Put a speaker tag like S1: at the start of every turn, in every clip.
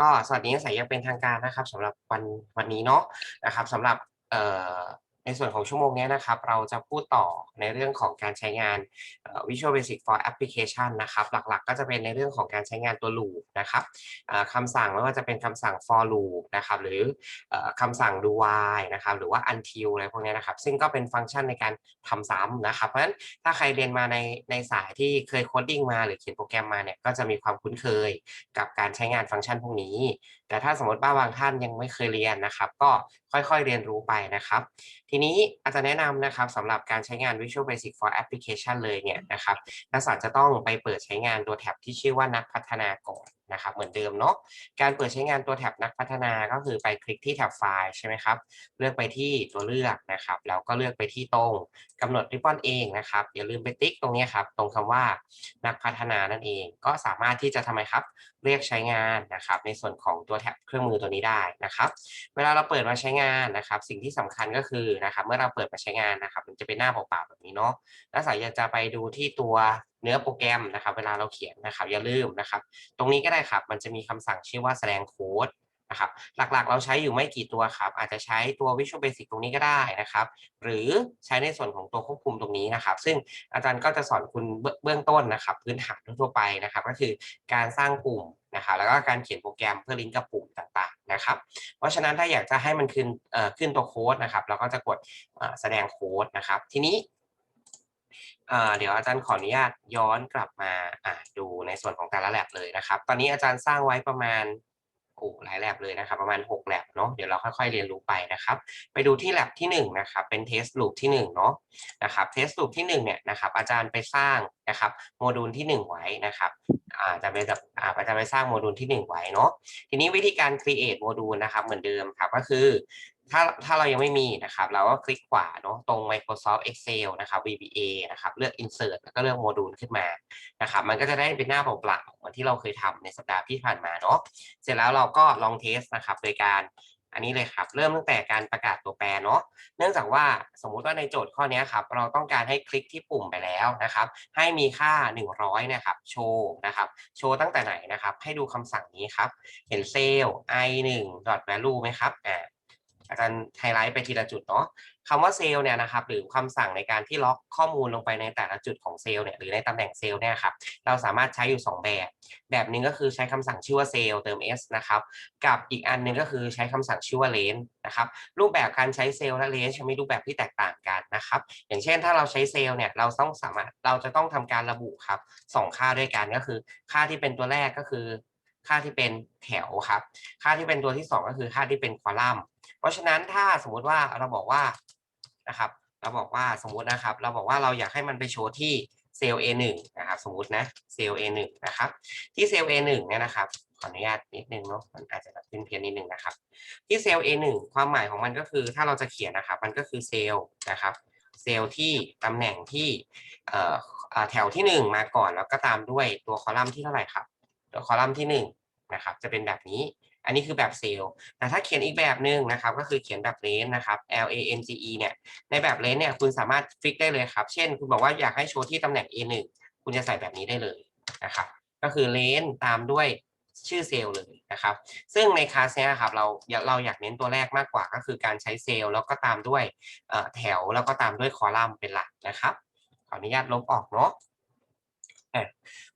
S1: ก็สวัสดีนักศึกษาอย่างเป็นทางการนะครับสำหรับวันวันนี้เนาะนะครับสำหรับเอ่อ ในส่วนของชั่วโมงนี้นะครับ เราจะพูดต่อในเรื่องของการใช้งาน Visual Basic for Application นะครับ หลักๆ ก็จะเป็นในเรื่องของการใช้งานตัว loop นะครับคำสั่งไม่ว่าจะเป็นคำสั่ง for loop นะครับ หรือคำสั่ง do while นะครับ หรือว่า until อะไรพวกนี้นะครับ ซึ่งก็เป็นฟังก์ชันในการทำซ้ำนะครับ เพราะฉะนั้นถ้าใครเรียนมาในในสายที่เคยโคดดิ้งมาหรือเขียนโปรแกรมมาเนี่ย ก็จะมีความคุ้นเคยกับการใช้งานฟังก์ชันพวกนี้ แต่ถ้าสมมติว่าบางท่านยังไม่เคยเรียนนะครับ ก็ค่อยๆเรียนรู้ไปนะครับ ทีนี้อาจารย์แนะนำนะครับสำหรับการใช้งาน Visual Basic for Application เลยเนี่ยนะครับนักศึกษาจะต้องไปเปิดใช้งานตัวแท็บที่ชื่อว่านักพัฒนาก่อนนะครับเหมือนเดิมเนาะการเปิดใช้งานตัวแท็บนักพัฒนาก็คือไปคลิกที่แท็บไฟล์ใช่ไหมครับเลือกไปที่ตัวเลือกนะครับแล้วก็เลือกไปที่ตรงกำหนดริบบอนเองนะครับอย่าลืมไปติ๊กตรงนี้ครับตรงคำว่านักพัฒนานั่นเอง ก็สามารถที่จะทำไมครับ เรียกใช้งานนะครับ ในส่วนของตัวแท็บเครื่องมือตัวนี้ได้นะครับ เวลาเราเปิดมาใช้งานนะครับ สิ่งที่สำคัญก็คือนะครับเมื่อเราเปิดมาใช้งานนะครับ มันจะเป็นหน้าเปล่าๆแบบนี้เนาะนักศึกษาอยากจะไปดูที่ตัวเนื้อโปรแกรมนะครับ เวลาเราเขียนนะครับอย่าลืมนะครับ ตรงนี้ก็ได้ครับ มันจะมีคำสั่งชื่อว่าแสดงโค้ด นะครับหลักๆ เราใช้อยู่ไม่กี่ตัวครับ อาจจะใช้ตัว Visual Basic ตรงนี้ก็ได้นะครับ หรือใช้ในส่วนของตัวควบคุมตรงนี้นะครับ ซึ่งอาจารย์ก็จะสอนคุณเบื้องต้นนะครับ พื้นฐานทั่วไปนะครับ ก็คือการสร้างปุ่มนะครับแล้วก็การเขียนโปรแกรมเพื่อลิงก์กับปุ่มต่างๆนะครับ เพราะฉะนั้นถ้าอยากจะให้มันขึ้นขึ้นตัวโค้ดนะครับ เราก็จะกดแสดงโค้ดนะครับ ทีนี้เดี๋ยวอาจารย์ขออนุญาตย้อนกลับมาดูในส่วนของแต่ละแลบเลยนะครับ ตอนนี้อาจารย์สร้างไว้ประมาณ ผูกหลายแลบเลยนะครับ ประมาณ 6แลบเนาะเดี๋ยวเราค่อยๆเรียนรู้ไปนะครับ ไปดูที่แลบที่1นะครับเป็นเทสลูปที่1เนาะนะครับเทสลูปที่1เนี่ยนะครับอาจารย์ไปสร้างนะครับโมดูลที่ 1 ไว้นะครับอาจะไปแบบอาจารย์ไปสร้างโมดูลที่ 1 ไว้เนาะทีนี้วิธีการ create โมดูลนะครับเหมือนเดิมครับก็คือ ถ้าถ้าเรายังไม่มีนะครับ เราก็คลิกขวาเนาะตรง Microsoft Excel นะครับ VBA นะครับเลือก Insert แล้วก็เลือกโมดูลขึ้นมานะครับมันก็จะได้เป็นหน้าเปล่าๆเหมือนที่เราเคยทำในสัปดาห์ที่ผ่านมาเนาะเสร็จแล้วเราก็ลองเทสนะครับโดยการอันนี้เลยครับ เริ่มตั้งแต่การประกาศตัวแปรเนาะเนื่องจากว่าสมมุติว่าในโจทย์ข้อนี้ครับ เราต้องการให้คลิกที่ปุ่มไปแล้วนะครับ ให้มีค่า 100 นะครับ โชว์นะครับ โชว์ตั้งแต่ไหนนะครับ ให้ดูคำสั่งนี้ครับ เห็นเซลล์ i 1 value ไหมครับอ่า อาจารย์ไฮไลท์ไปทีละจุดเนาะคำว่าเซลล์เนี่ยนะครับหรือคำสั่งในการที่ล็อกข้อมูลลงไปในแต่ละจุดของเซลล์เนี่ยหรือในตำแหน่งเซลล์เนี่ยครับเราสามารถใช้อยู่ 2 แบบ แบบนึงก็คือใช้คำสั่งชื่อว่าเซลล์เติม s นะครับกับอีกอันหนึ่งก็คือใช้คำสั่งชื่อว่าเลนนะครับรูปแบบการใช้เซลล์และเลนจะมีรูปแบบที่แตกต่างกันนะครับอย่างเช่นถ้าเราใช้เซลล์เนี่ยเราต้องสามารถเราจะต้องทำการระบุครับสองค่าด้วยกันก็คือ ค่าที่เป็นตัวแรกก็คือ ค่าที่เป็นแถวครับ ค่าที่เป็นตัวที่ 2 ก็คือค่าที่เป็นคอลัมน์ เพราะฉะนั้นถ้าสมมุติว่าเราบอกว่านะครับ เราบอกว่าสมมุตินะครับ เราบอกว่าเราอยากให้มันไปโชว์ที่เซลล์ A1 นะครับ สมมุตินะเซลล์ A1 นะครับ ที่เซลล์ A1 เนี่ยนะครับขออนุญาตนิดนึงเนาะมันอาจจะแบบเพี้ยนๆนิดนึงนะครับ ที่เซลล์ A1 ความหมายของมันก็คือถ้าเราจะเขียนนะครับ มันก็คือเซลล์นะครับ เซลล์ที่ตำแหน่งที่แถวที่ 1 มาก่อนแล้วก็ตามด้วยตัวคอลัมน์ที่เท่าไหร่ครับ คอลัมน์ที่1นะครับจะเป็นแบบนี้ อันนี้คือแบบเซลล์แต่ถ้าเขียนอีกแบบหนึ่งนะครับก็คือเขียนแบบเลนนะครับ L A N G E เนี่ยในแบบเลนเนี่ยคุณสามารถฟิกได้เลยครับ เช่น คุณบอกว่าอยากให้โชว์ที่ตำแหน่ง A1 คุณจะใส่แบบนี้ได้เลยนะครับก็คือเลนตามด้วยชื่อเซลล์เลยนะครับ ซึ่งในคลาสเนี้ยครับเราเราอยากเน้นตัวแรกมากกว่าก็คือการใช้เซลล์แล้วก็ตามด้วยแถวแล้วก็ตามด้วยคอลัมน์เป็นหลักนะครับขออนุญาตลบออกเนาะ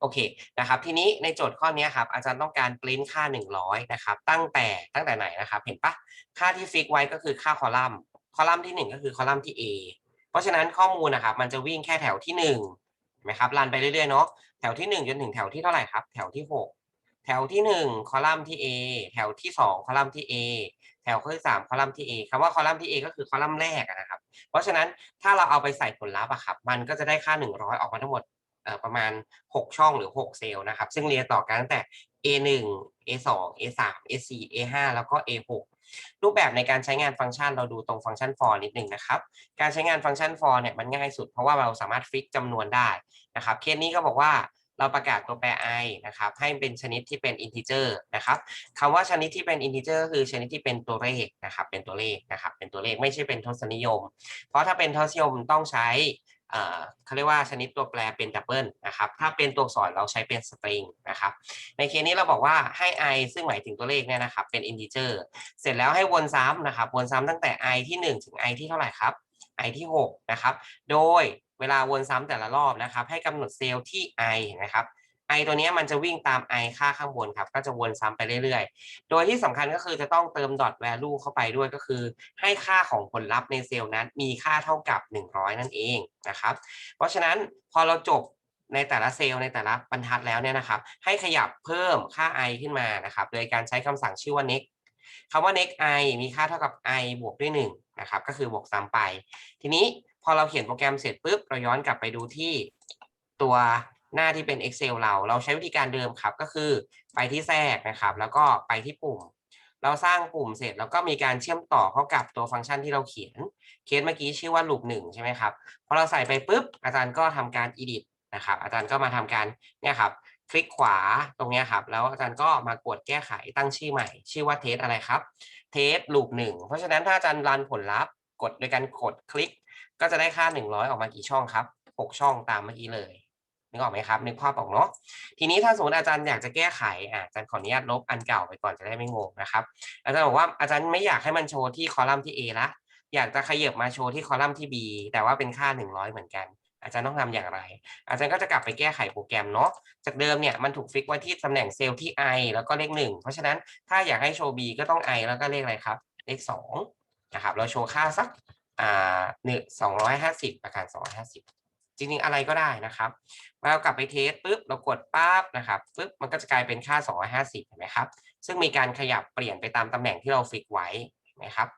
S1: โอเคนะครับทีนี้ในโจทย์ข้อนี้ครับอาจารย์ต้องการปริ้นค่า 100นะครับตั้งแต่ตั้งแต่ไหนนะครับเห็นปะค่าที่ฟิกไว้ก็คือค่าคอลัมน์ คอลัมน์ที่ 1 ก็คือคอลัมน์ที่ A เพราะฉะนั้นข้อมูลนะครับมันจะวิ่งแค่แถวที่1เห็นไหมครับรันไปเรื่อยๆเนาะแถวที่ 1 จนถึงแถวที่เท่าไหร่ครับ แถวที่ 6 แถวที่ 1 คอลัมน์ที่ A แถวที่ 2 คอลัมน์ที่ A แถวที่3คอลัมน์ที่ A คำว่าคอลัมน์ที่ A ก็คือคอลัมน์แรกนะครับ เพราะฉะนั้นถ้าเราเอาไปใส่ผลลัพธ์อะครับมันก็จะได้ค่า 100 ออกมาทั้งหมด ประมาณ 6 ช่องหรือ 6 เซลล์นะครับ ซึ่งเรียงต่อกันตั้งแต่ A1 A2 A3 A4 A5 แล้วก็ A6 รูปแบบในการใช้งานฟังก์ชันเราดูตรงฟังก์ชัน for นิดหนึ่งนะครับ การใช้งานฟังก์ชัน for เนี่ยมันง่ายสุดเพราะว่าเราสามารถฟิกจำนวนได้นะครับเคสนี้ก็บอกว่าเราประกาศตัวแปร i นะครับให้เป็นชนิดที่เป็น integer นะครับคำว่าชนิดที่เป็น integer คือชนิดที่เป็นตัวเลขนะครับเป็นตัวเลขนะครับเป็นตัวเลขไม่ใช่เป็นทศนิยม เพราะถ้าเป็นทศนิยมต้องใช้ เขาเรียกว่าชนิดตัวแปรเป็นดับเบิลนะครับ ถ้าเป็นตัวอักษรเราใช้เป็นสตริงนะครับ ในเคสนี้เราบอกว่าให้ i ซึ่งหมายถึงตัวเลขเนี่ยนะครับเป็นอินดิเจอร์ เสร็จแล้วให้วนซ้ำนะครับ วนซ้ำตั้งแต่ i ที่ 1 ถึง i ที่เท่าไหร่ครับ i ที่ 6 นะครับ โดยเวลาวนซ้ำแต่ละรอบนะครับ ให้กำหนดเซลล์ที่ i นะครับ i ตัวนี้มันจะวิ่งตาม i ค่าข้างบนครับ ก็จะวนซ้ำไปเรื่อยๆ โดยที่สำคัญก็คือจะต้องเติม dot value เข้าไปด้วยก็คือ ให้ค่าของผลลัพธ์ในเซลล์นั้นมีค่าเท่ากับ 100 นั่นเองนะครับ เพราะฉะนั้นพอเราจบในแต่ละเซลล์ในแต่ละบรรทัดแล้วเนี่ยนะครับ ให้ขยับเพิ่มค่า i ขึ้นมานะครับ โดยการใช้คำสั่งชื่อว่า next คำว่า next i มีค่าเท่ากับ i บวกด้วย1นะครับ ก็คือบวกซ้ำไป ทีนี้พอเราเขียนโปรแกรมเสร็จปุ๊บ เราย้อนกลับไปดูที่ตัว หน้าที่เป็น Excel เรา เราใช้วิธีการเดิมครับ ก็คือไปที่แทรกนะครับ แล้วก็ไปที่ปุ่ม เราสร้างปุ่มเสร็จแล้วก็มีการเชื่อมต่อเข้ากับตัวฟังก์ชันที่เราเขียน เคสเมื่อกี้ชื่อว่า loop หนึ่งใช่ไหมครับ พอเราใส่ไปปุ๊บ อาจารย์ก็ทำการ edit นะครับ อาจารย์ก็มาทำการเนี่ยครับ คลิกขวาตรงเนี้ยครับ แล้วอาจารย์ก็มากดแก้ไขตั้งชื่อใหม่ ชื่อว่าเทสอะไรครับ เทส loop หนึ่ง เพราะฉะนั้นถ้าอาจารย์รันผลลัพธ์ กดโดยการกดคลิก ก็จะได้ค่า 100 ออกมากี่ช่องครับ 6 ช่องตามเมื่อกี้เลย นึกออกไหมครับนึกภาพออกเนาะทีนี้ถ้าสมมติอาจารย์อยากจะแก้ไขอาจารย์ขออนุญาตลบอันเก่าไปก่อนจะได้ไม่งงนะครับ อาจารย์บอกว่าอาจารย์ไม่อยากให้มันโชว์ที่คอลัมน์ที่ A ละอยากจะขยับมาโชว์ที่คอลัมน์ที่ B แต่ว่าเป็นค่า 100 เหมือนกัน อาจารย์ต้องทำอย่างไร อาจารย์ก็จะกลับไปแก้ไขโปรแกรมเนาะจากเดิมเนี่ยมันถูกฟิกไว้ที่ตำแหน่งเซลล์ที่ i แล้วก็เลขหนึ่งเพราะฉะนั้นถ้าอยากให้โชว์ b ก็ต้อง i แล้วก็เลขอะไรครับเลขสองนะครับเราโชว์ค่าสักอ่าหนึ่งสองร้อยห้าสิบประการสองร้อยห้าสิบ จริงๆอะไรก็ได้นะครับเรากลับไปเทสปุ๊บเรากดปั๊บนะครับปุ๊บมันก็จะกลายเป็นค่า 250เห็นไหมครับซึ่งมีการขยับเปลี่ยนไปตามตำแหน่งที่เราฟิกไว้เห็นไหมครับ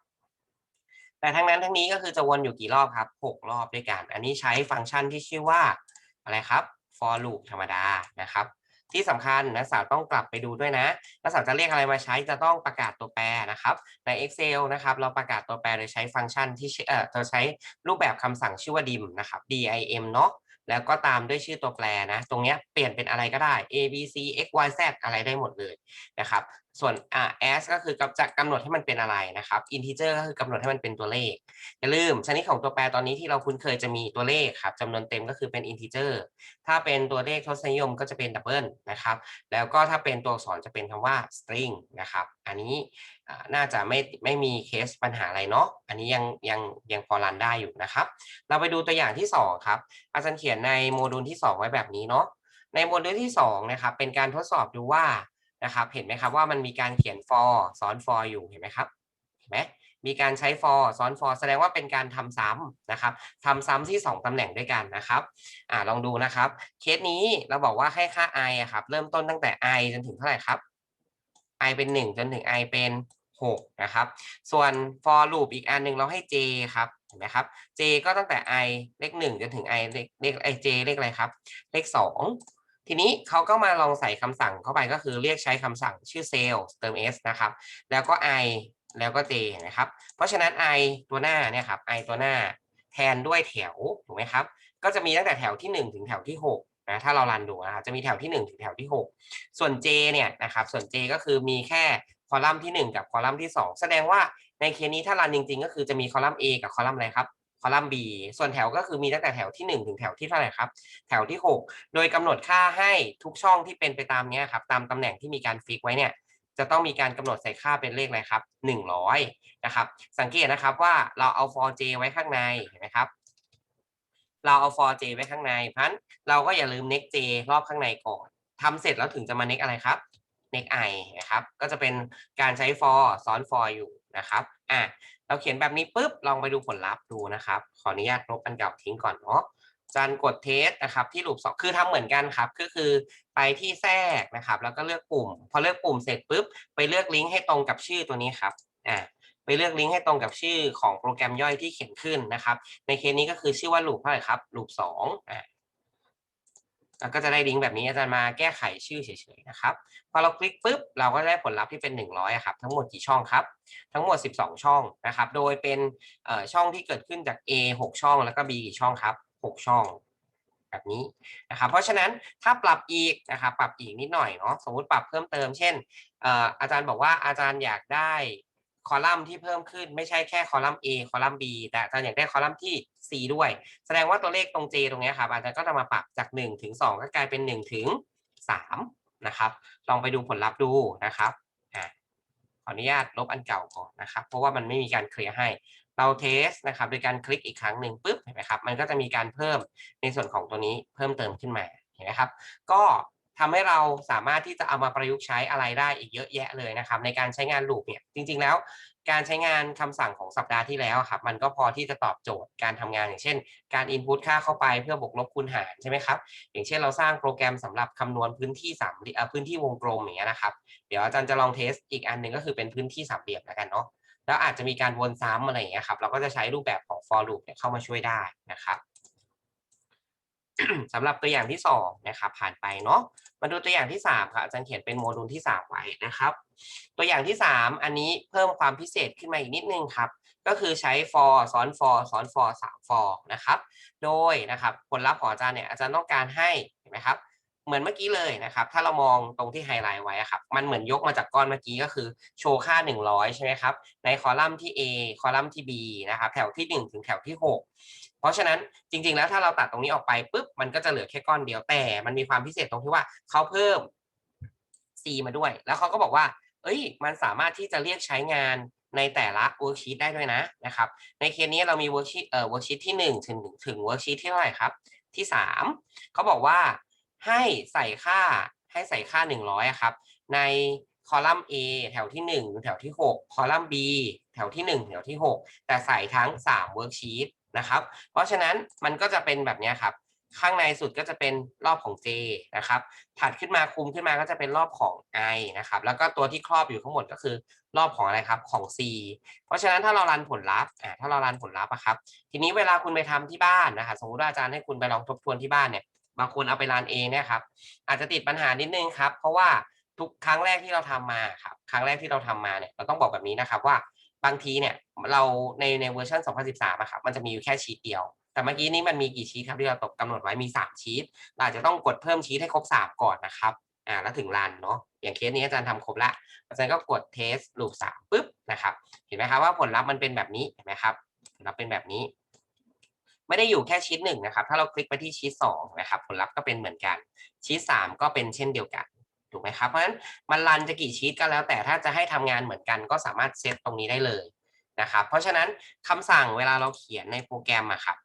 S1: แต่ทั้งนั้นทั้งนี้ก็คือจะวนอยู่กี่รอบครับ 6 รอบด้วยกัน อันนี้ใช้ฟังก์ชันที่ชื่อว่าอะไรครับ for loop ธรรมดานะครับ ที่สำคัญนักศึกษาต้องกลับไปดูด้วยนะนักศึกษาจะเรียกอะไรมาใช้จะต้องประกาศตัวแปรนะครับ ใน Excel นะครับ เราประกาศตัวแปรโดยใช้ฟังก์ชันที่เอ่อเราใช้รูปแบบคำสั่งชื่อว่า dim นะครับ dim เนาะแล้วก็ตามด้วยชื่อตัวแปรนะ ตรงเนี้ยเปลี่ยนเป็นอะไรก็ได้ a b c x y z อะไรได้หมดเลยนะครับ ส่วนอ่า as ก็คือกำจะกำหนดให้มันเป็นอะไรนะครับ integer ก็คือกำหนดให้มันเป็นตัวเลขอย่าลืมชนิดของตัวแปรตอนนี้ที่เราคุ้นเคยจะมีตัวเลขครับจำนวนเต็มก็คือเป็น integer ถ้าเป็นตัวเลขทศนิยมก็จะเป็น double นะครับ แล้วก็ถ้าเป็นตัวอักษรจะเป็นคำว่า string นะครับ อันนี้น่าจะไม่ไม่มีเคสปัญหาอะไรเนาะอันนี้ยังยังยังพอรันได้อยู่นะครับ เราไปดูตัวอย่างที่ 2 ครับ อาจารย์เขียนในโมดูลที่ 2 ไว้แบบนี้เนาะในโมดูลที่2นะครับเป็นการทดสอบดูว่า นะครับ เห็นไหมครับว่ามันมีการเขียน for ซ้อน for อยู่เห็นไหมครับเห็นไหมมีการใช้ for ซ้อน for แสดงว่าเป็นการทำซ้ำนะครับทำซ้ำที่ 2 ตำแหน่งด้วยกันนะครับอ่าลองดูนะครับ เคสนี้เราบอกว่าให้ค่า i อะครับ เริ่มต้นตั้งแต่ i จนถึงเท่าไหร่ครับ i เป็น 1 จนถึง i เป็น6นะครับ ส่วน for loop อีกอันหนึ่งเราให้ j ครับเห็นไหมครับ j ก็ตั้งแต่ i เลข1จนถึง i เลขเลขไอ j เลขอะไรครับ เลข2 ทีนี้เขาก็มาลองใส่คำสั่งเข้าไปก็คือเรียกใช้คำสั่งชื่อ sales เติม s นะครับ แล้วก็ i แล้วก็ j นะครับ เพราะฉะนั้น i ตัวหน้าเนี่ยครับ i ตัวหน้าแทนด้วยแถวถูกไหมครับ ก็จะมีตั้งแต่แถวที่ 1 ถึงแถวที่6นะถ้าเรารันดูนะครับจะมีแถวที่ 1 ถึงแถวที่ 6 ส่วน j เนี่ยนะครับส่วน j ก็คือมีแค่คอลัมน์ที่ 1 กับคอลัมน์ที่ 2 แสดงว่าในเคสนี้ถ้ารันจริงๆ ก็คือจะมีคอลัมน์ a กับคอลัมน์อะไรครับ คอลัมน์ b ส่วนแถวก็คือมีตั้งแต่แถวที่ 1 ถึงแถวที่เท่าไหร่ครับ แถวที่ 6 โดยกำหนดค่าให้ทุกช่องที่เป็นไปตามนี้ครับ ตามตำแหน่งที่มีการฟิกไว้เนี่ย จะต้องมีการกำหนดใส่ค่าเป็นเลขอะไรครับ 100 นะครับ สังเกตนะครับว่าเราเอา for j ไว้ข้างในเห็นไหมครับ เราเอา for j ไว้ข้างในเพราะฉะนั้นเราก็อย่าลืม next j รอบข้างในก่อนทำเสร็จแล้วถึงจะมา next อะไรครับ next i นะครับ ก็จะเป็นการใช้ for ซ้อน for อยู่นะครับ อะเราเขียนแบบนี้ปุ๊บลองไปดูผลลัพธ์ดูนะครับ ขออนุญาตลบอันเก่าทิ้งก่อนเนาะอจารย์กดเทสนะครับที่ลูปสองคือทำเหมือนกันครับก็คือไปที่แทรกนะครับ แล้วก็เลือกปุ่ม พอเลือกปุ่มเสร็จปุ๊บไปเลือกลิงก์ให้ตรงกับชื่อตัวนี้ครับอะไปเลือกลิงก์ให้ตรงกับชื่อของโปรแกรมย่อยที่เขียนขึ้นนะครับ ในเคสนี้ก็คือชื่อว่า loop เท่าไหร่ครับ loop สองอะ ก็จะได้ลิงก์แบบนี้อาจารย์มาแก้ไขชื่อเฉยๆนะครับ พอเราคลิกปุ๊บเราก็ได้ผลลัพธ์ที่เป็น 100อะครับ ทั้งหมดกี่ช่องครับ ทั้งหมด 12 ช่องนะครับ โดยเป็นช่องที่เกิดขึ้นจาก A 6 ช่องแล้วก็ B กี่ช่องครับ 6 ช่องแบบนี้นะครับ เพราะฉะนั้นถ้าปรับอีกนะครับ ปรับอีกนิดหน่อยเนาะ สมมุติปรับเพิ่มเติม เช่นอาจารย์บอกว่าอาจารย์อยากได้ คอลัมน์ที่เพิ่มขึ้นไม่ใช่แค่คอลัมน์ A คอลัมน์ B แต่อาจารย์อยากได้คอลัมน์ที่ C ด้วย แสดงว่าตัวเลขตรง J ตรงนี้ครับอาจารย์ก็จะมาปรับจาก1ถึง2ก็กลายเป็น1ถึง3นะครับ ลองไปดูผลลัพธ์ดูนะครับอขออนุญาตลบอันเก่าก่อนนะครับ เพราะว่ามันไม่มีการเคลียร์ให้ เราเทสนะครับ โดยการคลิกอีกครั้งหนึ่งปุ๊บเห็นไหมครับ มันก็จะมีการเพิ่มในส่วนของตัวนี้เพิ่มเติมขึ้นมาเห็นไหมครับ ก็ ทำให้เราสามารถที่จะเอามาประยุกต์ใช้อะไรได้อีกเยอะแยะเลยนะครับ ในการใช้งานลูปเนี่ยจริง ๆ แล้ว การใช้งานคำสั่งของสัปดาห์ที่แล้วครับ มันก็พอที่จะตอบโจทย์การทำงานอย่างเช่น การ input ค่าเข้าไปเพื่อบวกลบคูณหารใช่ไหมครับอย่างเช่นเราสร้างโปรแกรมสำหรับคำนวณพื้นที่สามรีเอพื้นที่วงกลมอย่างเงี้ยนะครับเดี๋ยวอาจารย์จะลองเทสอีกอันหนึ่งก็คือเป็นพื้นที่สามเหลี่ยมแล้วกันเนาะแล้วอาจจะมีการวนซ้ำอะไรอย่างเงี้ยครับ เราก็จะใช้รูปแบบของ for loop เนี่ยเข้ามาช่วยได้นะครับสำหรับตัวอย่างที่สองนะครับผ่านไปเนาะ มาดูตัวอย่างที่สามครับอาจารย์เขียนเป็นโมดูลที่สามไว้นะครับ ตัวอย่างที่สามอันนี้เพิ่มความพิเศษขึ้นมาอีกนิดนึงครับ ก็คือใช้ for ซ้อน for ซ้อน for สาม for นะครับ โดยนะครับผลลัพธ์ของอาจารย์เนี่ยอาจารย์ต้องการให้เห็นไหมครับเหมือนเมื่อกี้เลยนะครับ ถ้าเรามองตรงที่ไฮไลท์ไว้ครับ มันเหมือนยกมาจากก้อนเมื่อกี้ก็คือโชว์ค่า 100 ใช่ไหมครับ ในคอลัมน์ที่ A คอลัมน์ที่ B นะครับ แถวที่ 1 ถึงแถวที่ 6 เพราะฉะนั้นจริง ๆ แล้วถ้าเราตัดตรงนี้ออกไปปุ๊บมันก็จะเหลือแค่ก้อนเดียวแต่มันมีความพิเศษตรงที่ว่าเขาเพิ่ม C มาด้วย แล้วเขาก็บอกว่า เอ้ย มันสามารถที่จะเรียกใช้งานในแต่ละเวิร์กชีตได้ด้วยนะนะครับ ในเคสนี้เรามีเวิร์กชีตเอ่อเวิร์กชีตที่ 1 ถึงถึงเวิร์กชีตที่เท่าไหร่ครับ ที่ 3 เขาบอกว่าให้ใส่ค่าให้ใส่ค่า 100อะครับ ในคอลัมน์ A แถวที่ 1 ถึงแถวที่ 6 คอลัมน์ B แถวที่ 1 แถวที่ 6 แต่ใส่ทั้ง3เวิร์กชีต นะครับ เพราะฉะนั้นมันก็จะเป็นแบบนี้ครับ ข้างในสุดก็จะเป็นรอบของ J นะครับ ถัดขึ้นมาคุมขึ้นมาก็จะเป็นรอบของ I นะครับ แล้วก็ตัวที่ครอบอยู่ข้างบนก็คือรอบของอะไรครับของ C เพราะฉะนั้นถ้าเรารันผลลัพธ์อ่าถ้าเรารันผลลัพธ์อะครับ ทีนี้เวลาคุณไปทำที่บ้านนะครับสมมติว่าอาจารย์ให้คุณไปลองทบทวนที่บ้านเนี่ย บางคนเอาไปรันเองเนี่ยครับ อาจจะติดปัญหานิดนึงครับ เพราะว่าทุกครั้งแรกที่เราทำมาครับ ครั้งแรกที่เราทำมาเนี่ย เราต้องบอกแบบนี้นะครับว่า บางทีเนี่ยเราในในเวอร์ชัน2013อะครับมันจะมีอยู่แค่ชีตเดียว แต่เมื่อกี้นี้มันมีกี่ชีตครับที่เราตกกำหนดไว้มี 3 ชีตเราอาจจะต้องกดเพิ่มชีตให้ครบ 3 ก่อนนะครับอ่าแล้วถึงรันเนาะอย่างเคสนี้อาจารย์ทำครบละอาจารย์ก็กดเทสลูปสามปุ๊บนะครับ เห็นไหมครับว่าผลลัพธ์มันเป็นแบบนี้เห็นไหมครับผลลัพธ์เป็นแบบนี้ ไม่ได้อยู่แค่ชีตหนึ่งนะครับ ถ้าเราคลิกไปที่ชีตสองนะครับ ผลลัพธ์ก็เป็นเหมือนกันชีตสามก็เป็นเช่นเดียวกัน ถูกไหมครับเพราะฉะนั้นมันรันจะกี่ชีตก็แล้ว แต่ถ้าจะให้ทำงานเหมือนกันก็สามารถเซตตรงนี้ได้เลยนะครับเพราะฉะนั้นคำสั่งเวลาเราเขียนในโปรแกรมอะครับ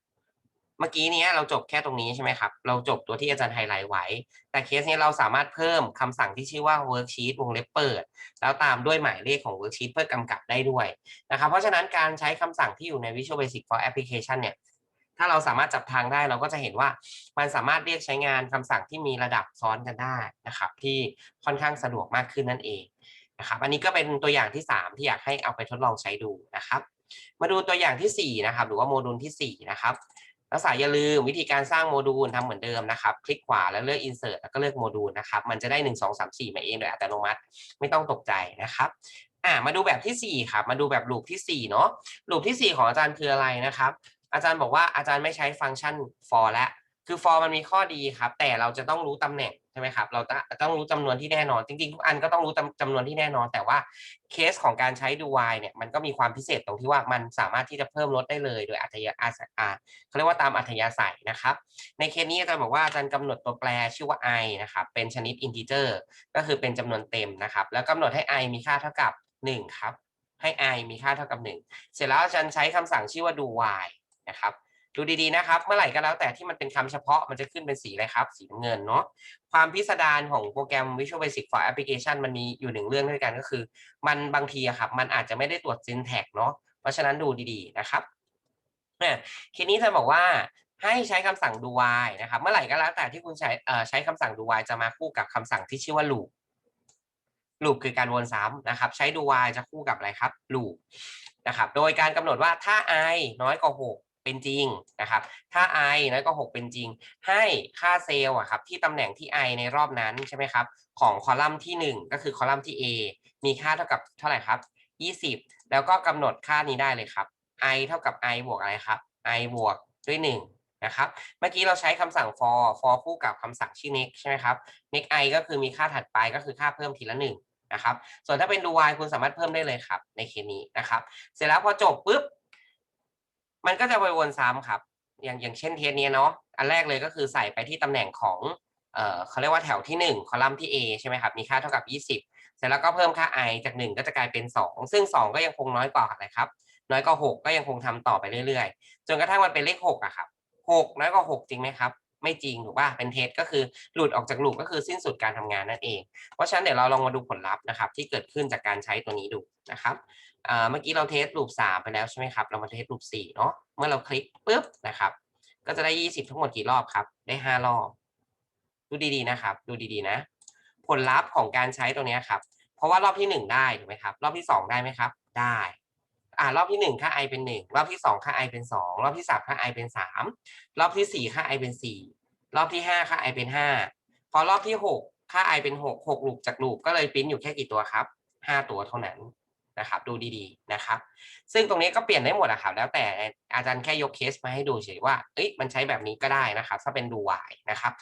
S1: เมื่อกี้เนี้ยเราจบแค่ตรงนี้ใช่ไหมครับ เราจบตัวที่อาจารย์ไฮไลท์ไว้ แต่เคสนี้เราสามารถเพิ่มคำสั่งที่ชื่อว่า worksheet วงเล็บเปิด แล้วตามด้วยหมายเลขของ worksheet เพื่อกำกับได้ด้วยนะครับ เพราะฉะนั้นการใช้คำสั่งที่อยู่ใน Visual Basic for Application เนี่ย ถ้าเราสามารถจับทางได้เราก็จะเห็นว่ามันสามารถเรียกใช้งานคำสั่งที่มีระดับซ้อนกันได้นะครับ ที่ค่อนข้างสะดวกมากขึ้นนั่นเองนะครับ อันนี้ก็เป็นตัวอย่างที่ 3 ที่อยากให้เอาไปทดลองใช้ดูนะครับ มาดูตัวอย่างทีสี่4นะครับหรือว่าโมดูลที่4นะครับนักศึกษาอย่าลืมวิธีการสร้างโมดูลทำเหมือนเดิมนะครับ คลิกขวาแล้วเลือก insert แล้วก็เลือกโมดูลนะครับ มันจะได้ 1 2 3 4 มาเองโดยอัตโนมัติไม่ต้องตกใจนะครับอ่ามาดูแบบทีสี่4ครับมาดูแบบลูปที่4เนาะลูปที่ 4 ของอาจารย์คืออะไรนะครับ อาจารย์บอกว่าอาจารย์ไม่ใช้ฟังก์ชัน for แล้วคือ for มันมีข้อดีครับ แต่เราจะต้องรู้ตำแหน่งใช่ไหมครับ เราจะต้องรู้จำนวนที่แน่นอน จริงๆทุกอันก็ต้องรู้จำนวนที่แน่นอน แต่ว่าเคสของการใช้ do while เนี่ยมันก็มีความพิเศษตรงที่ว่ามันสามารถที่จะเพิ่มลดได้เลย โดยอัธยาศัยอ่าเขาเรียกว่าตามอัธยาศัยนะครับ ในเคสนี้อาจารย์บอกว่าอาจารย์กำหนดตัวแปรชื่อว่า i นะครับเป็นชนิด integer ก็คือเป็นจำนวนเต็มนะครับ แล้วกำหนดให้ i มีค่าเท่ากับ1ครับให้ i มีค่าเท่ากับ 1 เสร็จแล้วอาจารย์ใช้คำสั่งชื่อว่า do while นะครับดูดีๆนะครับ เมื่อไหร่ก็แล้วแต่ที่มันเป็นคำเฉพาะมันจะขึ้นเป็นสีอะไรครับ สีน้ำเงินเนาะความพิสดารของโปรแกรม Visual Basic for Application มันมีอยู่หนึ่งเรื่องด้วยกันก็คือ มันบางทีอะครับ มันอาจจะไม่ได้ตรวจ syntax เนาะเพราะฉะนั้นดูดีๆนะครับเนี่ยทีนี้เธอบอกว่าให้ใช้คำสั่ง do while นะครับ เมื่อไหร่ก็แล้วแต่ที่คุณใช้เอ่อใช้คำสั่ง do while จะมาคู่กับคำสั่งที่ชื่อว่า loop loop คือการวนซ้ำนะครับ ใช้ do while จะคู่กับอะไรครับ loop นะครับ โดยการกำหนดว่าถ้า i น้อยกว่า6 เป็นจริงนะครับ ถ้า i น้อยกว่า6เป็นจริง ให้ค่าเซลล์อะครับที่ตำแหน่งที่ i ในรอบนั้นใช่ไหมครับของคอลัมน์ที่ 1 ก็คือคอลัมน์ที่ a มีค่าเท่ากับเท่าไหร่ครับ 20 แล้วก็กำหนดค่านี้ได้เลยครับ i เท่ากับ i บวกอะไรครับ i บวกด้วย 1 นะครับ เมื่อกี้เราใช้คำสั่ง for for คู่กับคำสั่งชื่อ next ใช่ไหมครับ next i ก็คือมีค่าถัดไปก็คือค่าเพิ่มทีละ 1นะครับ ส่วนถ้าเป็น do while คุณสามารถเพิ่มได้เลยครับในเคสนี้นะครับ เสร็จแล้วพอจบปุ๊บ มันก็จะไปวนซ้ำครับ อย่างอย่างเช่นเทสเนี้ยเนาะอันแรกเลยก็คือใส่ไปที่ตำแหน่งของเอ่อเขาเรียกว่าแถวที่ 1 คอลัมน์ที่ A ใช่ไหมครับ มีค่าเท่ากับ 20 เสร็จแล้วก็เพิ่มค่า i จาก 1 ก็จะกลายเป็น 2 ซึ่ง 2 ก็ยังคงน้อยกว่าอะครับ น้อยกว่า 6 ก็ยังคงทำต่อไปเรื่อยๆ จนกระทั่งมันเป็นเลข6อะครับ 6 น้อยกว่า 6 จริงไหมครับ ไม่จริงถูกป่ะเป็นเทสก็คือหลุดออกจากลูปก็คือสิ้นสุดการทำงานนั่นเอง เพราะฉะนั้นเดี๋ยวเราลองมาดูผลลัพธ์นะครับ ที่เกิดขึ้นจากการใช้ตัวนี้ดูนะครับเมื่อกี้เราเทสลูป3ไปแล้วใช่ไหมครับเรามาเทสลูป4เนาะเมื่อเราคลิกปุ๊บนะครับ ก็จะได้ 20 ทั้งหมดกี่รอบครับ ได้ 5 รอบ ดูดีๆนะครับ ดูดีๆนะ ผลลัพธ์ของการใช้ตัวนี้ครับ เพราะว่ารอบที่ 1 ได้ถูกไหมครับ รอบที่ 2 ได้ไหมครับ ได้ อ่ารอบที่1ค่า i เป็น1รอบที่2ค่า i เป็น2รอบที่3ค่า i เป็น3รอบที่4ค่า i เป็น4รอบที่5ค่า i เป็น5พอรอบที่6ค่า i เป็น6 6ลูปจากลูปก็เลยปริ้นอยู่แค่กี่ตัวครับ5ตัวเท่านั้นนะครับ ดูดีๆนะครับ ซึ่งตรงนี้ก็เปลี่ยนได้หมดอะครับ แล้วแต่อาจารย์แค่ยกเคสมาให้ดูเฉยว่าเอ้ยมันใช้แบบนี้ก็ได้นะครับ ถ้าเป็น do while นะครับ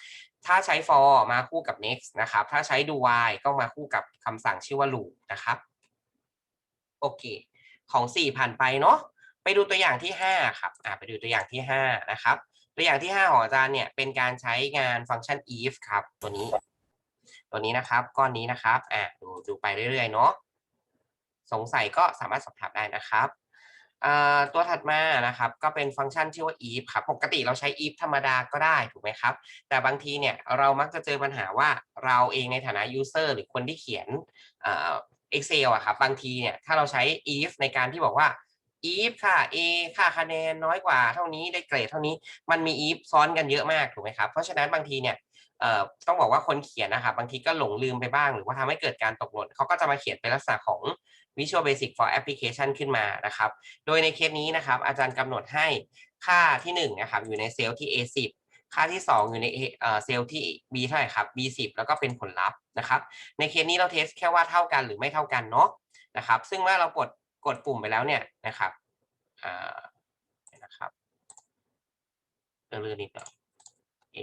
S1: ถ้าใช้ for มาคู่กับ next นะครับ ถ้าใช้ do while ก็มาคู่กับคำสั่งชื่อว่า loop นะครับ โอเค ของ 4 ผ่านไปเนาะไปดูตัวอย่างที่ 5 ครับอ่าไปดูตัวอย่างที่ 5 นะครับ ตัวอย่างที่ 5 ของอาจารย์เนี่ยเป็นการใช้งานฟังก์ชัน if ครับ ตัวนี้ ตัวนี้นะครับก้อนนี้นะครับอ่าดูดูไปเรื่อยๆเนาะสงสัยก็สามารถสอบถามได้นะครับอ่าตัวถัดมานะครับก็เป็นฟังก์ชันชื่อว่า if ครับปกติเราใช้ if ธรรมดาก็ได้ถูกไหมครับ แต่บางทีเนี่ยเรามักจะเจอปัญหาว่าเราเองในฐานะ user หรือคนที่เขียนอ่า Excel อะครับบางทีเนี่ยถ้าเราใช้ if ในการที่บอกว่า if ค่า a ค่าคะแนนน้อยกว่าเท่านี้ได้เกรดเท่านี้มันมี if ซ้อนกันเยอะมากถูกไหมครับ เพราะฉะนั้นบางทีเนี่ยต้องบอกว่าคนเขียนนะครับบางทีก็หลงลืมไปบ้าง หรือว่าทำให้เกิดการตกหล่นเขาก็จะมาเขียนเป็นลักษณะของ Visual Basic for Application ขึ้นมานะครับ โดยในเคสนี้นะครับอาจารย์กำหนดให้ค่าที่1นะครับอยู่ในเซลล์ที่ A10 ค่าที่ 2 อยู่ในเซลล์ที่ B เท่าไหร่ครับ B10 แล้วก็เป็นผลลัพธ์นะครับ ในเคสนี้เราเทสแค่ว่าเท่ากันหรือไม่เท่ากันเนาะนะครับ ซึ่งเมื่อเรากดกดปุ่มไปแล้วเนี่ยนะครับนะครับเออลืมนิดหน่อย A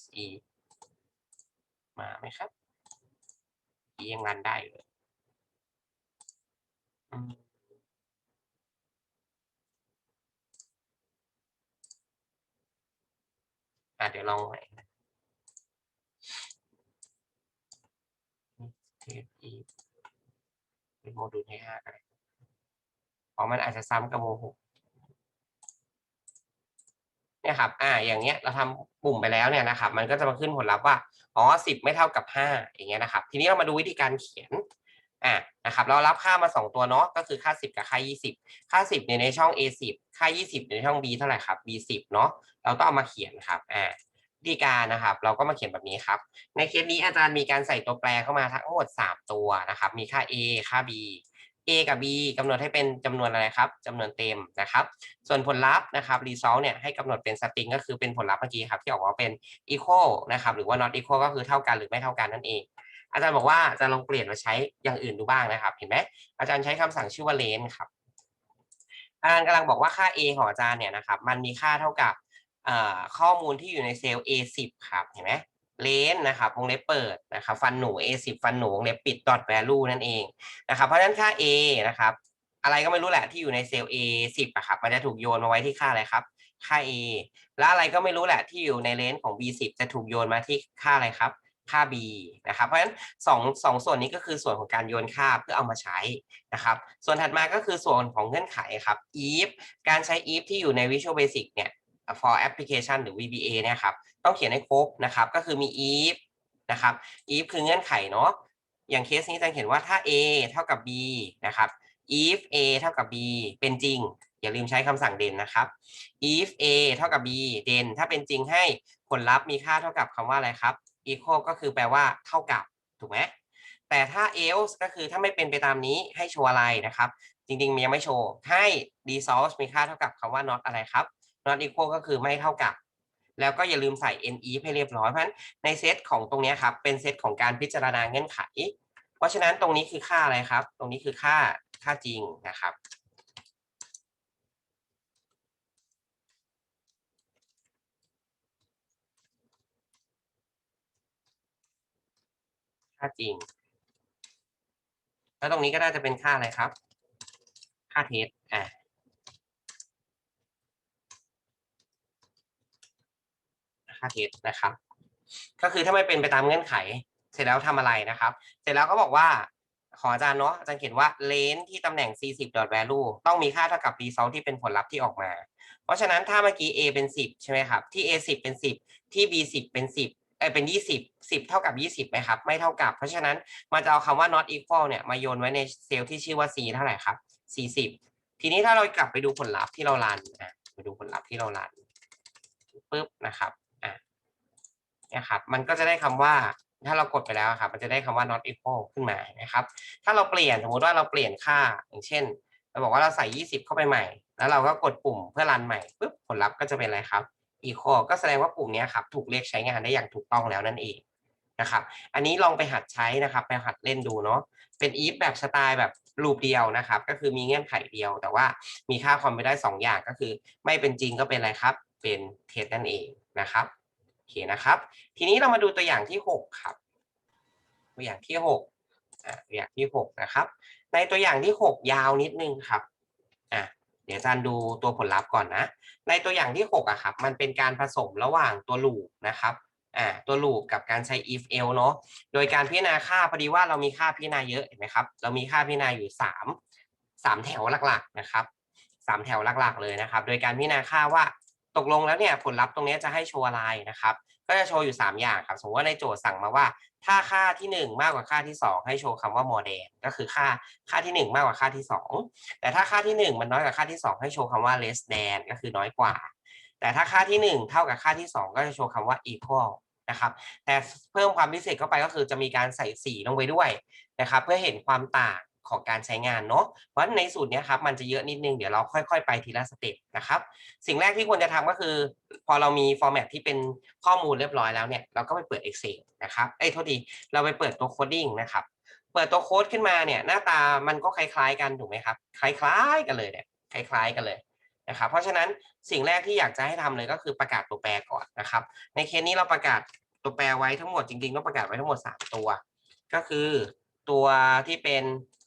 S1: SE มาไหมครับยังรันได้เลย อะเดี๋ยวลองใหม่นะเทปอีเป็นโมดูลที่ห้ากันเลยอ๋อมันอาจจะซ้ำกับโมหกเนี่ยครับ อ่า อย่างเงี้ย เราทำปุ่มไปแล้วเนี่ยนะครับ มันก็จะมาขึ้นผลลัพธ์ว่า อ๋อสิบไม่เท่ากับห้าอย่างเงี้ยนะครับ ทีนี้เรามาดูวิธีการเขียน อ่านะครับเรารับค่ามาสองตัวเนาะก็คือค่าสิบกับค่ายี่สิบค่าสิบอยู่ในช่อง A สิบค่ายี่สิบอยู่ในช่อง B เท่าไหร่ครับ B สิบเนาะเราต้องเอามาเขียนครับอ่าวิธีการนะครับ เราก็มาเขียนแบบนี้ครับ ในเคสนี้อาจารย์มีการใส่ตัวแปรเข้ามาทั้งหมด 3 ตัวนะครับ มีค่า A ค่า B A กับ B กำหนดให้เป็นจำนวนอะไรครับจำนวนเต็มนะครับ ส่วนผลลัพธ์นะครับ result เนี่ยให้กำหนดเป็น string ก็คือเป็นผลลัพธ์เมื่อกี้ครับที่ออกมาเป็น equal นะครับ หรือว่า not equal ก็คือเท่ากันหรือไม่เท่ากันนั่นเอง อาจารย์บอกว่าจะลองเปลี่ยนมาใช้อย่างอื่นดูบ้างนะครับ เห็นไหมอาจารย์ใช้คำสั่งชื่อว่า range ครับอาจารย์กำลังบอกว่าค่า A ของอาจารย์เนี่ยนะครับมันมีค่าเท่ากับข้อมูลที่อยู่ในเซลล์ A10 ครับเห็นไหมเลนนะครับวงเล็บเปิดนะครับฟันหนู A10 ฟันหนูวงเล็บปิด dot value นั่นเองนะครับเพราะฉะนั้นค่า A นะครับอะไรก็ไม่รู้แหละที่อยู่ในเซลล์ A10 อะครับมันจะถูกโยนมาไว้ที่ค่าอะไรครับ ค่า A แล้วอะไรก็ไม่รู้แหละที่อยู่ในเลนของ B10 จะถูกโยนมาที่ค่าอะไรครับ ค่า b นะครับ เพราะฉะนั้นสองสองส่วนนี้ก็คือส่วนของการโยนค่าเพื่อเอามาใช้นะครับ ส่วนถัดมาก็คือส่วนของเงื่อนไขครับ if การใช้ if ที่อยู่ใน Visual Basic เนี่ย for application หรือ VBA เนี่ยครับ ต้องเขียนให้ครบนะครับ ก็คือมี if นะครับ if คือเงื่อนไขเนาะ อย่างเคสนี้จะเขียนว่าถ้า a เท่ากับ b นะครับ if a เท่ากับ b เป็นจริง อย่าลืมใช้คำสั่งเด่นนะครับ if a เท่ากับ b เด่นถ้าเป็นจริงให้ผลลัพธ์มีค่าเท่ากับคำว่าอะไรครับ equal ก็คือแปลว่าเท่ากับ ถูกไหมแต่ถ้า else ก็คือถ้าไม่เป็นไปตามนี้ให้โชว์อะไรนะครับ จริงๆมันยังไม่โชว์ ให้ result มีค่าเท่ากับคำว่า not อะไรครับ not equal ก็คือไม่เท่ากับ แล้วก็อย่าลืมใส่ NE ให้เรียบร้อยเพราะฉะนั้นในเซตของตรงนี้ครับ เป็นเซตของการพิจารณาเงื่อนไข เพราะฉะนั้นตรงนี้คือค่าอะไรครับ ตรงนี้คือค่าค่าจริงนะครับ ค่าจริง แล้วตรงนี้ก็น่าจะเป็นค่าอะไรครับ ค่าเทสอะค่าเทสนะครับ ก็คือถ้าไม่เป็นไปตามเงื่อนไข เสร็จแล้วทำอะไรนะครับ เสร็จแล้วก็บอกว่าขออาจารย์เนาะอาจารย์เขียนว่า range ที่ตำแหน่ง 40 dot value ต้องมีค่าเท่ากับ result ที่เป็นผลลัพธ์ที่ออกมา เพราะฉะนั้นถ้าเมื่อกี้ a เป็น 10 ใช่ไหมครับ ที่ a 10 เป็น 10 ที่ b 10 เป็น 10 เอเป็น20 10เท่ากับ20ไหมครับ ไม่เท่ากับ เพราะฉะนั้นมันจะเอาคำว่า not equal เนี่ยมาโยนไว้ในเซลล์ที่ชื่อว่า c เท่าไหร่ครับ40ทีนี้ถ้าเรากลับไปดูผลลัพธ์ที่เรารันอะไปดูผลลัพธ์ที่เรารันปุ๊บนะครับอะเนี่ยครับ มันก็จะได้คำว่าถ้าเรากดไปแล้วครับ มันจะได้คำว่า not equal ขึ้นมานะครับ ถ้าเราเปลี่ยนสมมติว่าเราเปลี่ยนค่าอย่างเช่นเราบอกว่าเราใส่ 20 เข้าไปใหม่ แล้วเราก็กดปุ่มเพื่อรันใหม่ปุ๊บผลลัพธ์ก็จะเป็นอะไรครับ equal ก็แสดงว่าปุ่มนี้ครับถูกเรียกใช้งานได้อย่างถูกต้องแล้วนั่นเองนะครับ อันนี้ลองไปหัดใช้นะครับ ไปหัดเล่นดูเนาะ เป็น if แบบสไตล์แบบรูปเดียวนะครับ ก็คือมีเงื่อนไขเดียว แต่ว่ามีค่าความไปได้ 2 อย่างก็คือ ไม่เป็นจริงก็เป็นอะไรครับ เป็นเท็จนั่นเองนะครับ โอเคนะครับ ทีนี้เรามาดูตัวอย่างที่ 6 ครับ ตัวอย่างที่6อ่าตัวอย่างที่ 6 นะครับ ในตัวอย่างที่ 6 ยาวนิดนึงครับ อะ เดี๋ยวอาจารย์ดูตัวผลลัพธ์ก่อนนะ ในตัวอย่างที่6อะครับ มันเป็นการผสมระหว่างตัวลูปนะครับอ่าตัวลูปกับการใช้ if else เนาะโดยการพิจารณาค่าพอดีว่าเรามีค่าพิจารณาเยอะเห็นไหมครับ เรามีค่าพิจารณาอยู่ 3 3 แถวหลักๆนะครับ 3 แถวหลักๆเลยนะครับ โดยการพิจารณาค่าว่าตกลงแล้วเนี่ยผลลัพธ์ตรงนี้จะให้โชว์อะไรนะครับ ก็จะโชว์อยู่ 3 อย่างครับ สมมติว่าในโจทย์สั่งมาว่า ถ้าค่าที่ 1 มากกว่าค่าที่ 2 ให้โชว์คำว่า more than ก็คือค่าค่าที่ 1 มากกว่าค่าที่ 2 แต่ถ้าค่าที่ 1 มันน้อยกว่าค่าที่ 2 ให้โชว์คำว่า less than ก็คือน้อยกว่า แต่ถ้าค่าที่ 1 เท่ากับค่าที่ 2 ก็จะโชว์คำว่า equal นะครับแต่เพิ่มความพิเศษเข้าไปก็คือจะมีการใส่สีลงไปด้วยนะครับ เพื่อเห็นความต่างของการใช้งานเนาะเพราะในสูตรนี้ครับมันจะเยอะนิดนึงเดี๋ยวเราค่อย ๆ ไปทีละสเต็ปนะครับสิ่งแรกที่ควรจะทำก็คือ พอเรามีฟอร์แมตที่เป็นข้อมูลเรียบร้อยแล้วเนี่ยเราก็ไปเปิด Excel นะครับเอ้ยโทษทีเราไปเปิดตัวโคดดิ้งนะครับเปิดตัวโค้ดขึ้นมาเนี่ยหน้าตามันก็คล้าย ๆ กันถูกไหมครับคล้ายๆกันเลยเนี่ยคล้าย ๆ กันเลยนะครับเพราะฉะนั้นสิ่งแรกที่อยากจะให้ทำเลยก็คือประกาศตัวแปรก่อนนะครับ ในเคสนี้เราประกาศตัวแปรไว้ทั้งหมดจริงๆต้องประกาศไว้ทั้งหมด 3 ตัว ก็คือตัวที่เป็น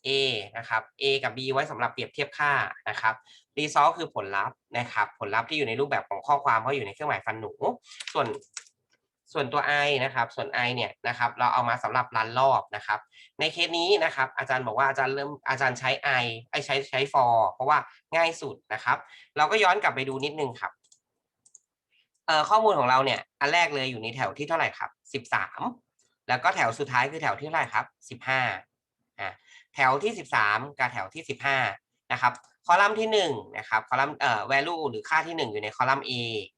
S1: A นะครับ A กับ B ไว้สำหรับเปรียบเทียบค่านะครับ result คือผลลัพธ์นะครับ ผลลัพธ์ที่อยู่ในรูปแบบของข้อความเพราะอยู่ในเครื่องหมายฟันหนู ส่วนส่วนตัว i นะครับ ส่วน i เนี่ยนะครับ เราเอามาสำหรับรันรอบนะครับ ในเคสนี้นะครับ อาจารย์บอกว่าอาจารย์เริ่มอาจารย์ใช้ i ไอใช้ใช้ for เพราะว่าง่ายสุดนะครับ เราก็ย้อนกลับไปดูนิดนึงครับเอ่อข้อมูลของเราเนี่ย อันแรกเลยอยู่ในแถวที่เท่าไหร่ครับ 13 แล้วก็แถวสุดท้ายคือแถวที่เท่าไหร่ครับ 15อ่า แถวที่ 13 กับแถวที่ 15 นะครับ คอลัมน์ที่1นะครับคอลัมน์เอ่อ value หรือค่าที่ 1 อยู่ในคอลัมน์ A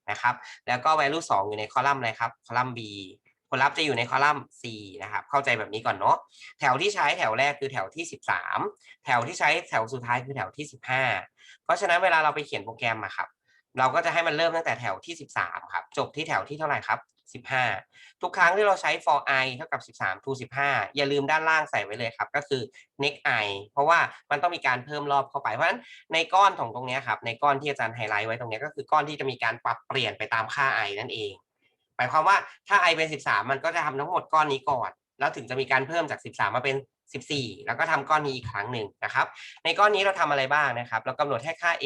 S1: นะครับแล้วก็ value 2 อยู่ในคอลัมน์อะไรครับคอลัมน์ B ผลลัพธ์จะอยู่ในคอลัมน์ C นะครับเข้าใจแบบนี้ก่อนเนาะแถวที่ใช้แถวแรกคือแถวที่ 13 แถวที่ใช้แถวสุดท้ายคือแถวที่ 15 เพราะฉะนั้นเวลาเราไปเขียนโปรแกรมอะครับเราก็จะให้มันเริ่มตั้งแต่แถวที่ 13 ครับ จบที่แถวที่เท่าไหร่ครับ 15 ทุกครั้งที่เราใช้ for i เท่ากับ 13 to 15 อย่าลืมด้านล่างใส่ไว้เลยครับ ก็คือ next i เพราะว่ามันต้องมีการเพิ่มรอบเข้าไป เพราะฉะนั้นในก้อนของตรงนี้ครับ ในก้อนที่อาจารย์ไฮไลท์ไว้ตรงนี้ก็คือก้อนที่จะมีการปรับเปลี่ยนไปตามค่า i นั่นเอง หมายความว่าถ้า i เป็น 13 มันก็จะทำทั้งหมดก้อนนี้ก่อน แล้วถึงจะมีการเพิ่มจาก 13 มาเป็น 14 แล้วก็ทำก้อนนี้อีกครั้งหนึ่งนะครับ ในก้อนนี้เราทำอะไรบ้างนะครับ เรากำหนดให้ค่า a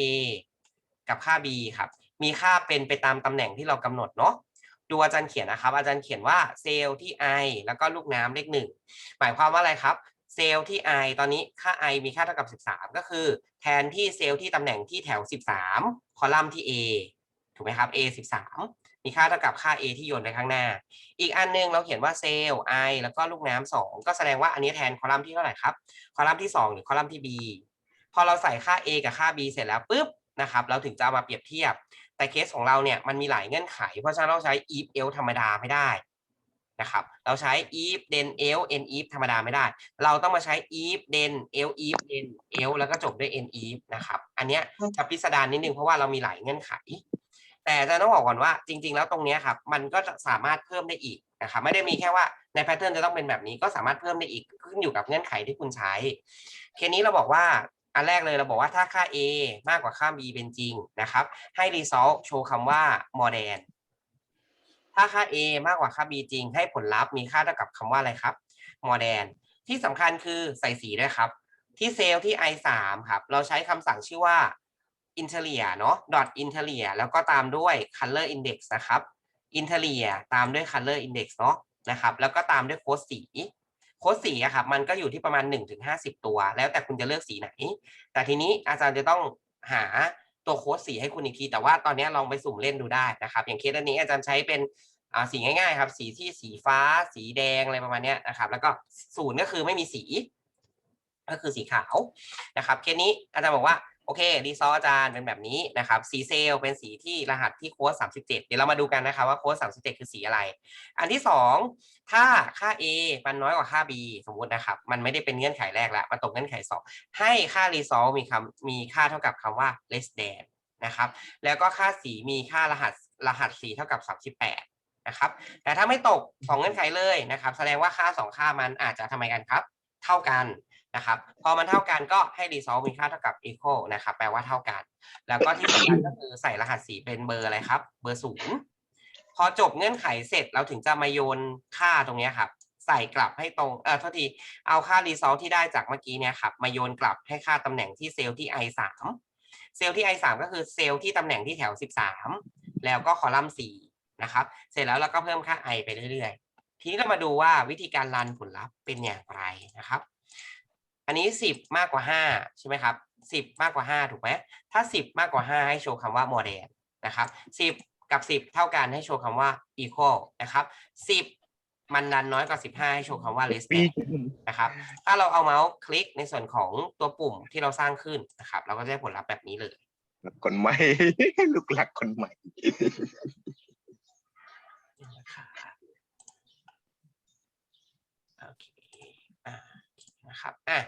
S1: กับค่า b ครับ มีค่าเป็นไปตามตำแหน่งที่เรากำหนดเนาะ ดูอาจารย์เขียนนะครับ อาจารย์เขียนว่าเซลล์ที่ i แล้วก็ลูกน้ำเลขหนึ่งหมายความว่าอะไรครับ เซลล์ที่ i ตอนนี้ค่า i มีค่าเท่ากับ 13 ก็คือ แทนที่เซลล์ที่ตำแหน่งที่แถว 13 คอลัมน์ที่ a ถูกไหมครับ a 13 มีค่าเท่ากับค่า a ที่โยนไปข้างหน้า อีกอันหนึงเราเขียนว่าเซลล์ i แล้วก็ลูกน้ำสองก็แสดงว่าอันนี้แทนคอลัมน์ที่เท่าไหร่ครับ คอลัมน์ที่ 2 หรือคอลัมน์ที่ b พอเราใส่ค่า a กับค่า b เสร็จแล้วปุ๊บนะครับ เราถึงจะเอามาเปรียบเทียบ แต่เคสของเราเนี่ยมันมีหลายเงื่อนไข เพราะฉะนั้นเราใช้ if else ธรรมดาไม่ได้นะครับ เราใช้ if then else and if ธรรมดาไม่ได้ เราต้องมาใช้ if then else if then else แล้วก็จบด้วย and if นะครับ อันเนี้ยจะพิสดารนิดนึงเพราะว่าเรามีหลายเงื่อนไข แต่อาจะต้องบอกก่อนว่าจริง ๆ แล้วตรงเนี้ยครับมันก็จะสามารถเพิ่มได้อีกนะครับไม่ได้มีแค่ว่าในแพทเทิร์นจะต้องเป็นแบบนี้ก็สามารถเพิ่มได้อีกขึ้นอยู่กับเงื่อนไขที่คุณใช้ เคสนี้เราบอกว่า อันแรกเลยเราบอกว่าถ้าค่า a มากกว่าค่า b เป็นจริงนะครับ ให้ result โชว์คำว่า more than ถ้าค่า a มากกว่าค่า b จริง ให้ผลลัพธ์มีค่าเท่ากับคำว่าอะไรครับ more than ที่สำคัญคือใส่สีด้วยครับ ที่เซลล์ที่ i 3ครับ เราใช้คำสั่งชื่อว่า interior เนาะ dot interior แล้วก็ตามด้วย color index นะครับ interior ตามด้วย color index เนาะนะครับ แล้วก็ตามด้วยโค้ดสี โค้ดสีอะครับมันก็อยู่ที่ประมาณ 1-50 ตัว แล้วแต่คุณจะเลือกสีไหน แต่ทีนี้อาจารย์จะต้องหาตัวโค้ดสีให้คุณอีกที แต่ว่าตอนนี้ลองไปสุ่มเล่นดูได้นะครับ อย่างเคสอันนี้อาจารย์ใช้เป็นสีง่ายๆ ครับ สีที่สีฟ้า สีแดงอะไรประมาณนี้นะครับ แล้วก็ศูนย์ก็คือไม่มีสี ก็คือสีขาวนะครับ เคสนี้อาจารย์บอกว่า โอเครีซออาจารย์เป็นแบบนี้นะครับสีเซลเป็นสีที่รหัสที่โค้ด37 เดี๋ยวเรามาดูกันนะครับว่าโค้ด37 คือสีอะไร อันที่สองถ้าค่า A มันน้อยกว่าค่า B สมมุตินะครับ มันไม่ได้เป็นเงื่อนไขแรกแล้วมันตกเงื่อนไขสองให้ค่า result มีคำมีค่าเท่ากับคำว่า less than นะครับแล้วก็ค่าสีมีค่ารหัสรหัสสีเท่ากับ 38 นะครับ แต่ถ้าไม่ตกสองเงื่อนไขเลยนะครับ แสดงว่าค่าสองค่ามันอาจจะทำไมกันครับ เท่ากัน นะครับพอมันเท่ากันก็ให้ result มีค่าเท่ากับ equal นะครับแปลว่าเท่ากัน แล้วก็ที่สำคัญก็คือใส่รหัสสีเป็นเบอร์อะไรครับ เบอร์ศูนย์พอจบเงื่อนไขเสร็จเราถึงจะมาโยนค่าตรงนี้ครับใส่กลับให้ตรง เออโทษที เอาค่า result ที่ได้จากเมื่อกี้เนี่ยครับ มาโยนกลับให้ค่าตำแหน่งที่เซลล์ที่ i 3เซลล์ที่ i 3ก็คือเซลล์ที่ตำแหน่งที่แถว13แล้วก็คอลัมน์4นะครับ เสร็จแล้วเราก็เพิ่มค่า i ไปเรื่อยๆ ทีนี้เรามาดูว่าวิธีการรันผลลัพธ์เป็นอย่างไรนะครับ อันนี้ 10 มากกว่า 5 ใช่ไหมครับ 10 มากกว่า 5 ถูกไหมถ้า 10 มากกว่า 5 ให้โชว์คำว่า more than นะครับ 10 กับ 10 เท่ากันให้โชว์คำว่า equal นะครับ 10 มันดันน้อยกว่า 15 ให้โชว์คำว่า less
S2: ปี
S1: than นะครับ ถ้าเราเอาเมาส์คลิกในส่วนของตัวปุ่มที่เราสร้างขึ้นนะครับ เราก็จะได้ผลลัพธ์แบบนี้เลย
S2: คนใหม่ ลูกหลักคนใหม่
S1: โอเคอ่านะครับอะ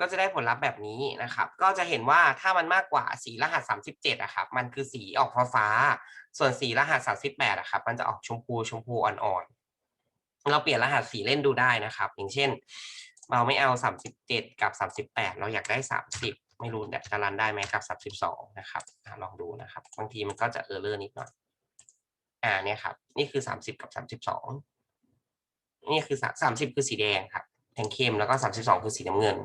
S1: ก็จะได้ผลลัพธ์แบบนี้นะครับ ก็จะเห็นว่าถ้ามันมากกว่าสีรหัส 37อะครับมันคือสีออกฟ้าฟ้า ส่วนสีรหัส 38อะครับมันจะออกชมพูชมพูอ่อนๆเราเปลี่ยนรหัสสีเล่นดูได้นะครับ อย่างเช่น เราไม่เอา 37 กับ 38 เราอยากได้ 30 ไม่รู้จะรันได้ไหมกับ 32 นะครับลองดูนะครับ บางทีมันก็จะเออร์เลอร์นิดหน่อยอ่าเนี่ยครับ นี่คือ 30 กับ 32 นี่คือสามสิบคือสีแดงครับแดงเข้มแล้วก็สามสิบสองคือสีน้ำเงิน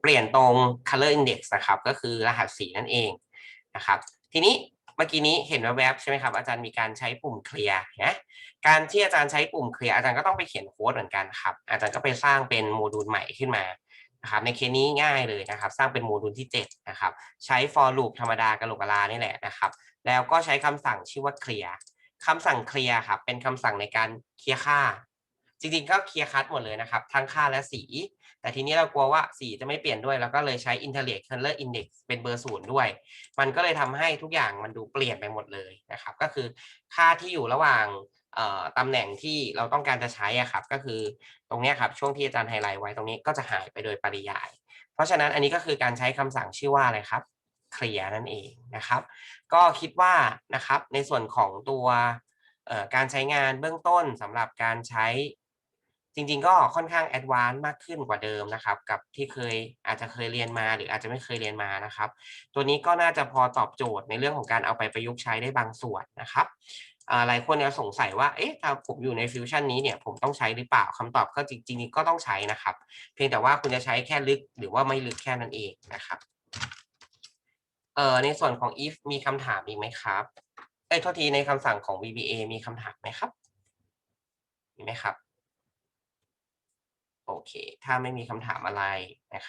S1: เปลี่ยนตรง color index นะครับ ก็คือรหัสสีนั่นเองนะครับ ทีนี้เมื่อกี้นี้เห็นแวบๆใช่ไหมครับ อาจารย์มีการใช้ปุ่มเคลียร์นะการที่อาจารย์ใช้ปุ่มเคลียร์อาจารย์ก็ต้องไปเขียนโค้ดเหมือนกันครับ อาจารย์ก็ไปสร้างเป็นโมดูลใหม่ขึ้นมานะครับในเคสนี้ง่ายเลยนะครับ สร้างเป็นโมดูลที่7นะครับใช้ for loop ธรรมดากระโหลกลานี่แหละนะครับ แล้วก็ใช้คำสั่งชื่อว่าเคลียร์คำสั่งเคลียร์ครับเป็นคำสั่งในการเคลียร์ค่า จริงๆก็เคลียร์คัดหมดเลยนะครับ ทั้งค่าและสี แต่ทีนี้เรากลัวว่าสีจะไม่เปลี่ยนด้วย แล้วก็เลยใช้ interleave color index เป็นเบอร์ศูนย์ด้วย มันก็เลยทำให้ทุกอย่างมันดูเปลี่ยนไปหมดเลยนะครับ ก็คือค่าที่อยู่ระหว่างตำแหน่งที่เราต้องการจะใช้อะครับ ก็คือตรงนี้ครับช่วงที่อาจารย์ไฮไลท์ไว้ตรงนี้ก็จะหายไปโดยปริยาย เพราะฉะนั้นอันนี้ก็คือการใช้คำสั่งชื่อว่าอะไรครับเคลียร์นั่นเองนะครับ ก็คิดว่านะครับในส่วนของตัวการใช้งานเบื้องต้นสำหรับการใช้ จริง ๆ ก็ค่อนข้างแอดวานซ์มากขึ้นกว่าเดิมนะครับ กับที่เคยอาจจะเคยเรียนมาหรืออาจจะไม่เคยเรียนมานะครับ ตัวนี้ก็น่าจะพอตอบโจทย์ในเรื่องของการเอาไปประยุกต์ใช้ได้บางส่วนนะครับอ่าหลายคนเนี่ยสงสัยว่า เอ๊ะถ้าผมอยู่ในฟิวชันนี้เนี่ย ผมต้องใช้หรือเปล่าคำตอบก็จริงๆก็ต้องใช้นะครับ เพียงแต่ว่าคุณจะใช้แค่ลึกหรือว่าไม่ลึกแค่นั้นเองนะครับ เอ่อ ในส่วนของ if มีคำถามอีกไหมครับ เอ้ยโทษทีในคำสั่งของ VBA มีคำถามไหมครับ มีไหมครับ โอเค ถ้าไม่มีคำถามอะไรนะครับ